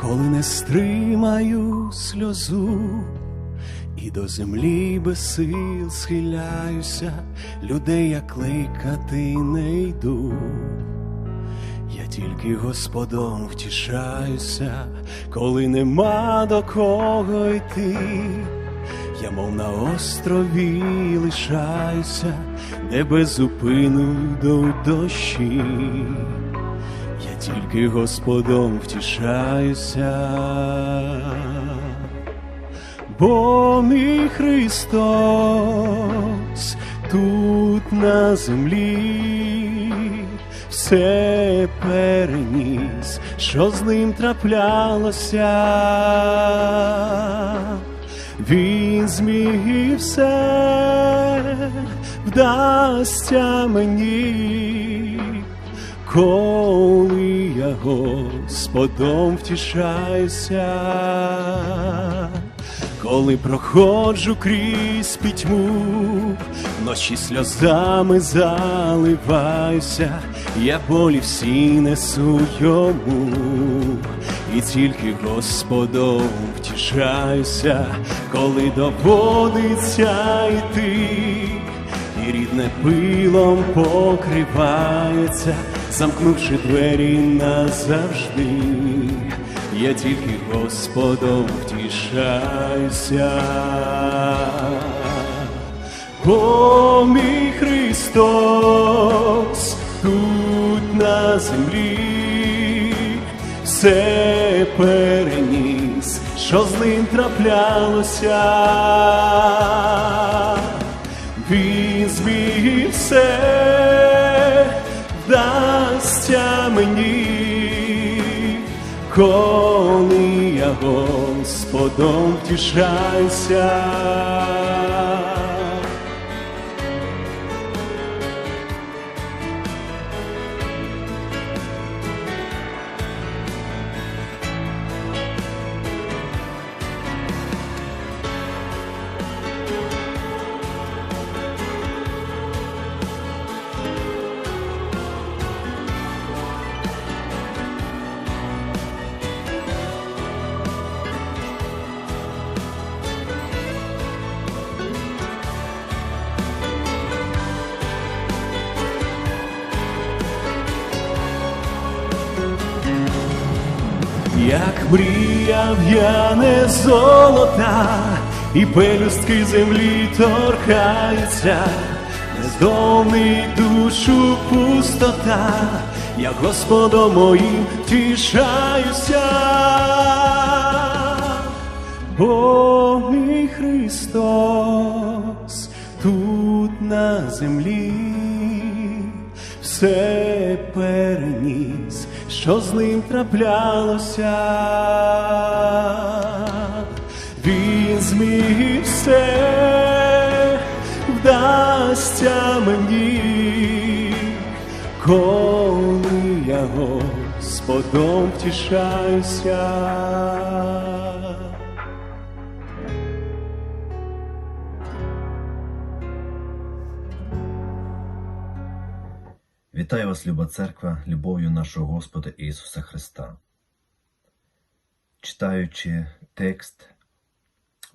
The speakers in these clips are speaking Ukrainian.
коли не стримаю сльозу, і до землі без сил схиляюся, людей я кликати не йду. Я тільки Господом втішаюся, коли нема до кого йти. Я мов на острові лишаюся, де без зупину йдуть дощі. Тільки Господом втішаюся, бо мій Христос тут на землі. Все переніс, що з ним траплялося. Він зміг і все вдасться мені, коли я Господом втішаюся, коли проходжу крізь пітьму, ночі сльозами заливаюся, я болі всі несу йому, і тільки Господом втішаюся, коли доводиться йти. І рідне пилом покривається, замкнувши двері назавжди, я тільки Господом втішаюся. О, мій Христос тут на землі все переніс, що з ним траплялося. Мені, коли я Господом втішаюся. Як мріяв я не золота, і пелюстки землі торкаються, нездомний душу пустота, я Господом моїм тішаюся, бо мій Христос тут на землі все переніс, що з ним траплялося. Він зміг все вдасться мені, коли я Господом втішаюся. Вітаю вас, люба церква, любов'ю нашого Господа Ісуса Христа. Читаючи текст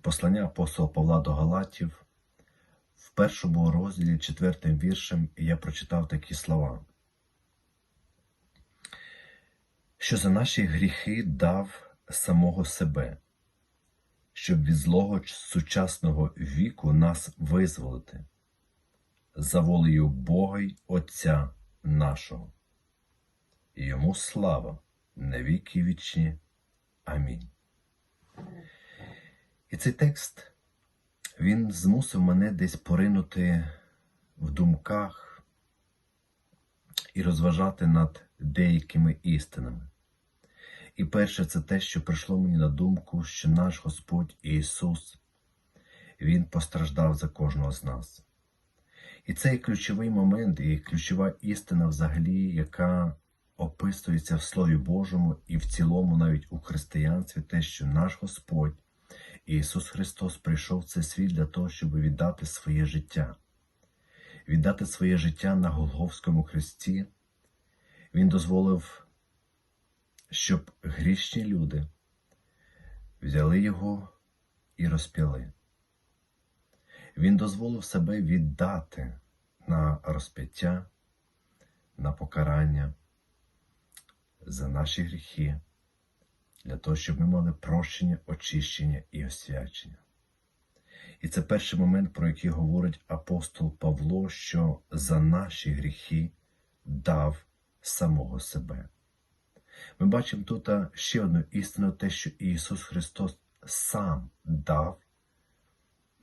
послання апостола Павла до Галатів, в першому розділі четвертим віршем я прочитав такі слова, що за наші гріхи дав самого себе, щоб від злого сучасного віку нас визволити за волею Бога й Отця нашого. І йому слава на віки вічні. Амінь. І цей текст він змусив мене десь поринути в думках і розважати над деякими істинами. І перше, це те, що прийшло мені на думку, що наш Господь Ісус, Він постраждав за кожного з нас. І це є ключовий момент, і ключова істина, взагалі, яка описується в Слові Божому і в цілому, навіть у християнстві, те, що наш Господь Ісус Христос прийшов в цей світ для того, щоб віддати своє життя, віддати своє життя на Голговському хресті. Він дозволив, щоб грішні люди взяли його і розп'яли. Він дозволив себе віддати на розп'яття, на покарання за наші гріхи, для того, щоб ми мали прощення, очищення і освячення. І це перший момент, про який говорить апостол Павло, що за наші гріхи дав самого себе. Ми бачимо тут ще одну істину, те, що Ісус Христос сам дав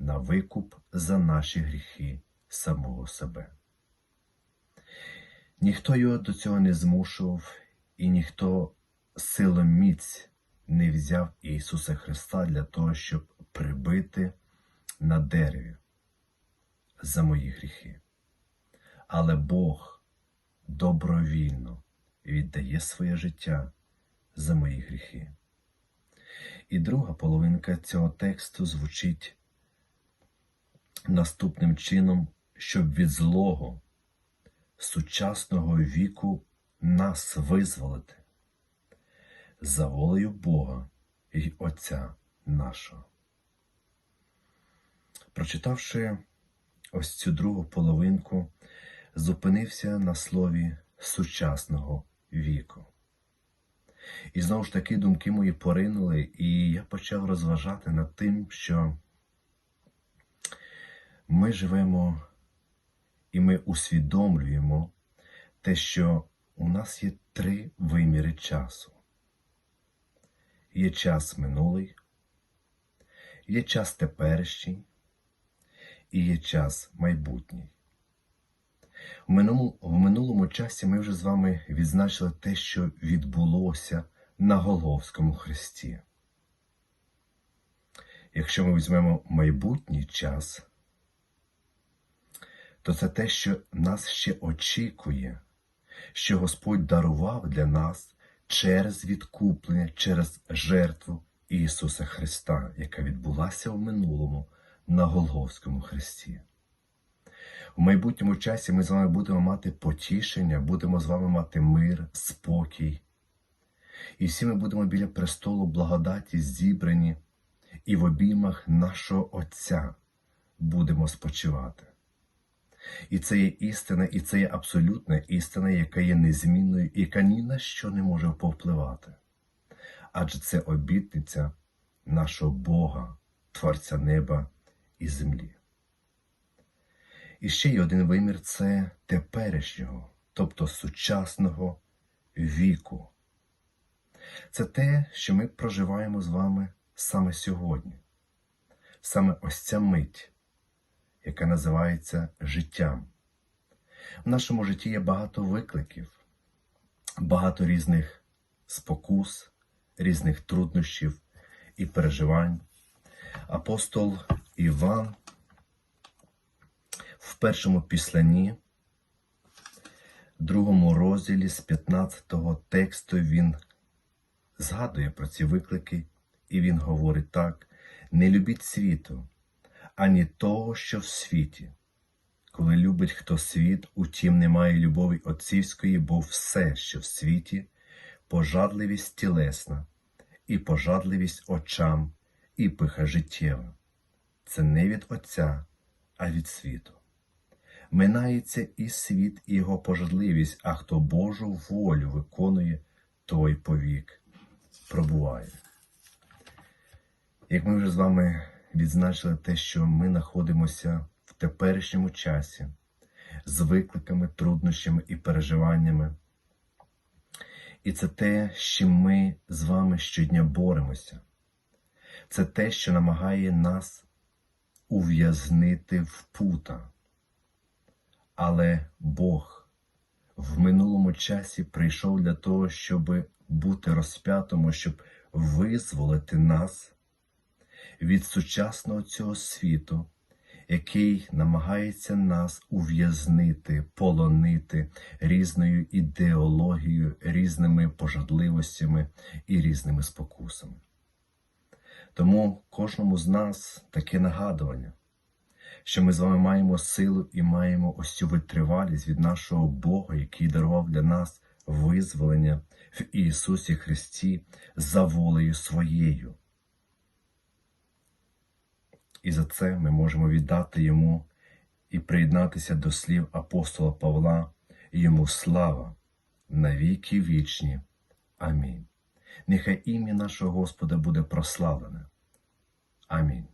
на викуп за наші гріхи самого себе. Ніхто його до цього не змушував, і ніхто силоміць не взяв Ісуса Христа для того, щоб прибити на дереві за мої гріхи. Але Бог добровільно віддає своє життя за мої гріхи. І друга половинка цього тексту звучить наступним чином, щоб від злого сучасного віку нас визволити за волею Бога і Отця нашого. Прочитавши ось цю другу половинку, зупинився на слові сучасного віку. І знову ж таки думки мої поринули, і я почав розважати над тим, що ми живемо і ми усвідомлюємо те, що у нас є три виміри часу. Є час минулий, є час теперішній і є час майбутній. В минулому, часі ми вже з вами відзначили те, що відбулося на Голговському хресті. Якщо ми візьмемо майбутній час, то це те, що нас ще очікує, що Господь дарував для нас через відкуплення, через жертву Ісуса Христа, яка відбулася в минулому на Голговському хресті. У майбутньому часі ми з вами будемо мати потішення, будемо з вами мати мир, спокій. І всі ми будемо біля престолу благодаті зібрані, і в обіймах нашого Отця будемо спочивати. І це є істина, і це є абсолютна істина, яка є незмінною і яка ні на що не може повпливати. Адже це обітниця нашого Бога, Творця неба і землі. І ще є один вимір це теперішнього, тобто сучасного віку. Це те, що ми проживаємо з вами саме сьогодні, саме ось ця мить, яка називається життям. В нашому житті є багато викликів, багато різних спокус, різних труднощів і переживань. Апостол Іван в першому післанні, другому розділі з 15-го тексту він згадує про ці виклики, і він говорить так: не любіть світу, ані того, що в світі. Коли любить хто світ, утім немає любові отцівської, бо все, що в світі, пожадливість тілесна, і пожадливість очам, і пиха життєва. Це не від Отця, а від світу. Минається і світ, і його пожадливість, а хто Божу волю виконує, той повік пробуває. Як ми вже з вами відзначили те, що ми знаходимося в теперішньому часі з викликами, труднощами і переживаннями. І це те, з чим ми з вами щодня боремося. Це те, що намагає нас ув'язнити в пута. Але Бог в минулому часі прийшов для того, щоб бути розп'ятому, щоб визволити нас від сучасного цього світу, який намагається нас ув'язнити, полонити різною ідеологією, різними пожадливостями і різними спокусами. Тому кожному з нас таке нагадування, що ми з вами маємо силу і маємо ось цю витривалість від нашого Бога, який дарував для нас визволення в Ісусі Христі за волею своєю. І за це ми можемо віддати йому і приєднатися до слів апостола Павла, йому слава на віки вічні. Амінь. Нехай ім'я нашого Господа буде прославлене. Амінь.